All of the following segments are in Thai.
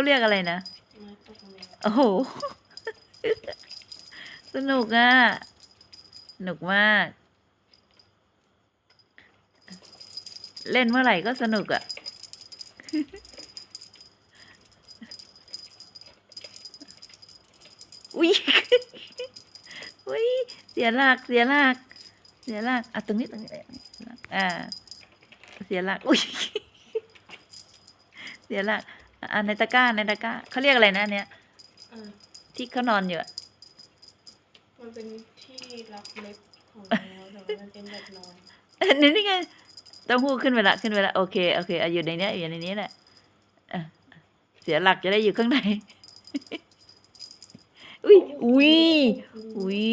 เขาเรียกอะไรนะโอ้โหสนุกอะสนุกมาก เล่นเมื่อไหร่ก็สนุกอะอุ้ยอุ้ยเสียหลักเสียหลักเสียหลักอะตรงนี้ตรงนี้อ่าเสียหลักอุ้ยเสียหลัก อะในตะกร้าในตะกร้าเขาเรียกอะไรนะอันเนี้ยเออที่เขานอนอยู่อะมันเป็นที่รับเล็บของแมวแต่ว่ามันเป็นแบบนอนเออนี่ไงเต้าหู้ขึ้นไปละขึ้นไปละโอเคโอเคเอาอยู่ในเนี้ยอยู่ในนี้แหละอะเสียหลักจะได้อยู่ข้างใน อุ้ยอุ้ยอุ้ย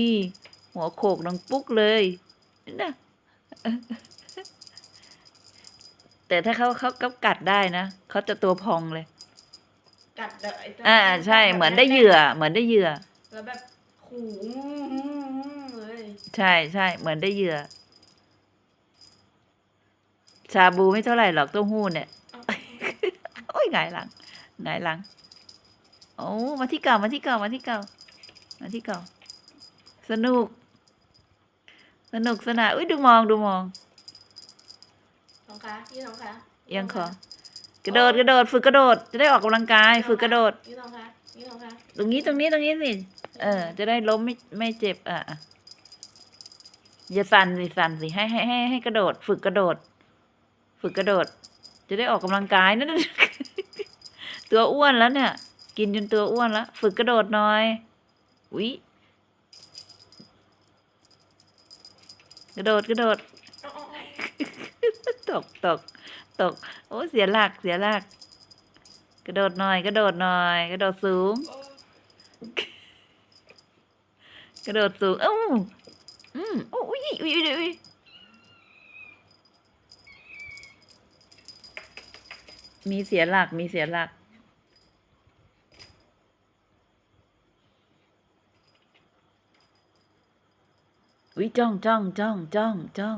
หัวโขกดังปุ๊กเลยนะแต่ถ้าเขาเขาเขากัดได้นะเขาจะตัวพองเลย กัดแบบไอ้ตัวอ่าใช่เหมือนได้เหยื่อ เหมือนได้เหยื่อ แล้วแบบขู่เลยใช่ใช่เหมือนได้เหยื่อชาบูไม่เท่าไหร่หรอกเต้าหู้เนี่ยโอ้ยหงายหลังหงายหลังโอ้มาที่เก่ามาที่เก่ามาที่เก่ามาที่เก่า สนุก สนุกสนานอุ้ยดูมองดูมองสองขายี่สองขาเอียังคอ กระโดดกระโดด ฝึกกระโดด จะได้ออกกำลังกาย ฝึกกระโดดยี่สองขายี่สองขาตรงนี้ตรงนี้ตรงนี้สิเออ จะได้ล้มไม่ไม่เจ็บอะอะอย่าสั่นสิสั่นสิให้ให้ให้ให้กระโดด ฝึกกระโดด ฝึกกระโดด จะได้ออกกำลังกายนั่นตัวอ้วนแล้วเนี่ย กินจนตัวอ้วนแล้ว ฝึกกระโดดหน่อยวิกระโดดกระโดดเอาเอาเอาตกตก ตก โอ้เสียหลักเสียหลัก กระโดดหน่อยกระโดดหน่อย กระโดดสูงเอากระโดดสูงเอ้าอืมโอ้ยอุ้ยอุ้ยอุ้ยมีเสียหลักมีเสียหลักอุ้ยจ้องจ้องจ้องจ้องจ้อง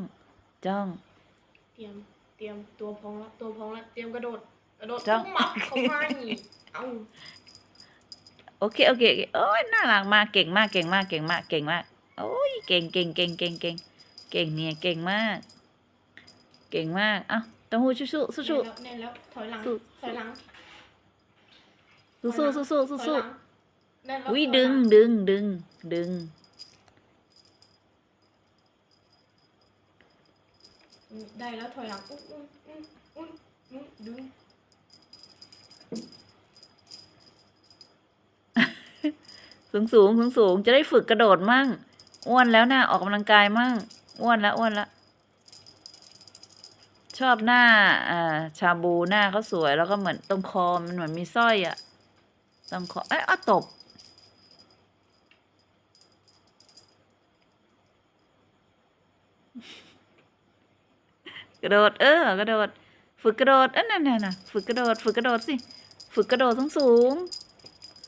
จ้องเตรียม เตรียมตัวพองแล้วตัวพองแล้วเตรียมกระโดดกระโดดจ้ะปุ๊บหมับเข้าให้เอาโอเคโอเคโอเคโอ้ยน่ารักมากเก่งมากเก่งมากเก่งมากเก่งมากโอ้ยเก่งเก่งเก่งเก่งเก่งเก่งเนี่ยเก่งมาก เก่งมากเอ้าเต้าหู้สู้สู้สู้สู้ แน่นแล้วแน่นแล้วถอยหลังสู้ ถอยหลังสู้สู้สู้สู้สู้ถอยสู้หลังแน่นแล้วอุ้ยถอดึหงลัดึงดึงดึงอืม ได้แล้วถอยหลังอุ้ยอุ้ยอุ้ยอุ้ยอุ้ยดึงสูงสูงสูงสูงจะได้ฝึกกระโดดมั่งอ้วนแล้วนะออกกำลังกายมั่งอ้วนแล้วอ้วนแล้วชอบหน้าอ่าชาบูหน้าเขาสวยแล้วก็เหมือนตรงคอมันเหมือนมีสร้อยอะตรงคอเอ้ยอ้าวตบ กระโดด เออกระโดด ฝึกกระโดดเอ้ยนั่นน่ะน่ะฝึกกระโดด ฝึกกระโดดสิ ฝึกกระโดดสูงสูง